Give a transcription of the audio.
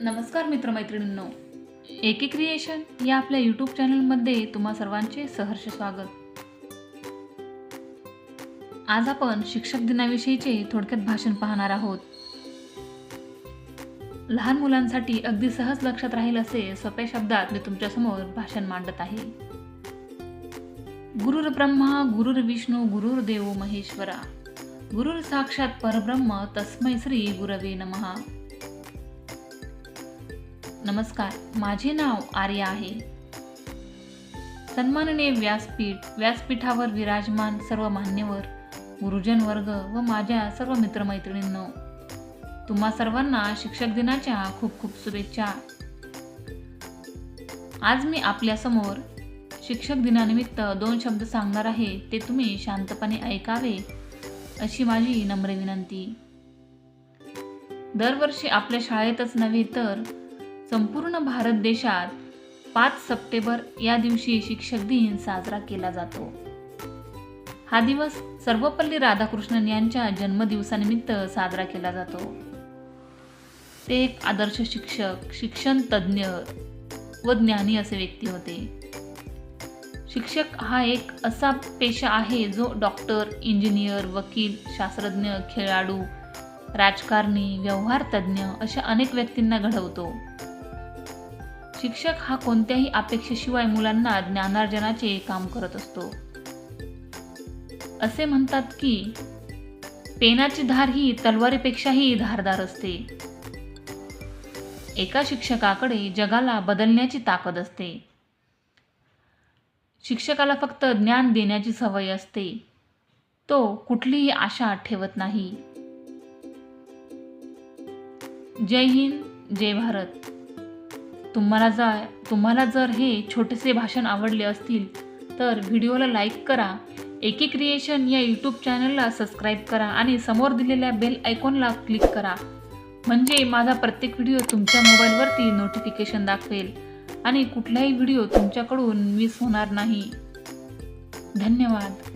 नमस्कार मित्रमैत्रिणींनो. एकी क्रिएशन या आपल्या यूट्यूब चॅनलमध्ये तुम्हा सर्वांचे सहर्ष स्वागत. आज आपण शिक्षक दिनाविषयीचे थोडक्यात भाषण पाहणार आहोत. लहान मुलांसाठी अगदी सहज लक्षात राहील असे सोप्या शब्दात मी तुमच्यासमोर भाषण मांडत आहे. गुरुर ब्रह्मा गुरुर विष्णू गुरुर देव महेश्वरा. गुरुर साक्षात परब्रह्म तस्मै श्री गुरवे नमहा. नमस्कार माझे नाव आर्या आहे. सन्माननीय व्यासपीठ व्यासपीठावर विराजमान सर्व मान्यवर गुरुजन वर्ग व माझ्या सर्व मित्रमैत्रिणींनो तुम्हा सर्वांना शिक्षक दिनाच्या खूप खूप शुभेच्छा. आज मी आपल्यासमोर शिक्षक दिनानिमित्त दोन शब्द सांगणार आहे ते तुम्ही शांतपणे ऐकावे अशी माझी नम्र विनंती. दरवर्षी आपल्या शाळेतच नव्हे तर संपूर्ण भारत देशात पाच सप्टेंबर या दिवशी शिक्षक दिन साजरा केला जातो. हा दिवस सर्वपल्ली राधाकृष्णन यांच्या जन्मदिवसानिमित्त साजरा केला जातो. ते एक आदर्श शिक्षक शिक्षण तज्ज्ञ व ज्ञानी असे व्यक्ती होते. शिक्षक हा एक असा पेशा आहे जो डॉक्टर इंजिनियर वकील शास्त्रज्ञ खेळाडू राजकारणी व्यवहार तज्ज्ञ अशा अनेक व्यक्तींना घडवतो. शिक्षक हा कोणत्याही अपेक्षेशिवाय मुलांना ज्ञानार्जनाचे काम करत असतो. असे म्हणतात की पेनाची धार ही तलवारीपेक्षाही धारदार असते. एका शिक्षकाकडे जगाला बदलण्याची ताकद असते. शिक्षकाला फक्त ज्ञान देण्याची सवय असते. तो कुठलीही आशा ठेवत नाही. जय हिंद जय भारत. तुम्हाला जा तुम्हाला जर हे छोटेसे भाषण आवडले असतील तर व्हिडिओला लाईक करा एकी क्रिएशन या यूट्यूब चॅनलला सबस्क्राईब करा आणि समोर दिलेल्या बेल आयकॉनला क्लिक करा. म्हणजे माझा प्रत्येक व्हिडिओ तुमच्या मोबाईलवरती नोटिफिकेशन दाखवेल आणि कुठलाही व्हिडिओ तुमच्याकडून मिस होणार नाही. धन्यवाद.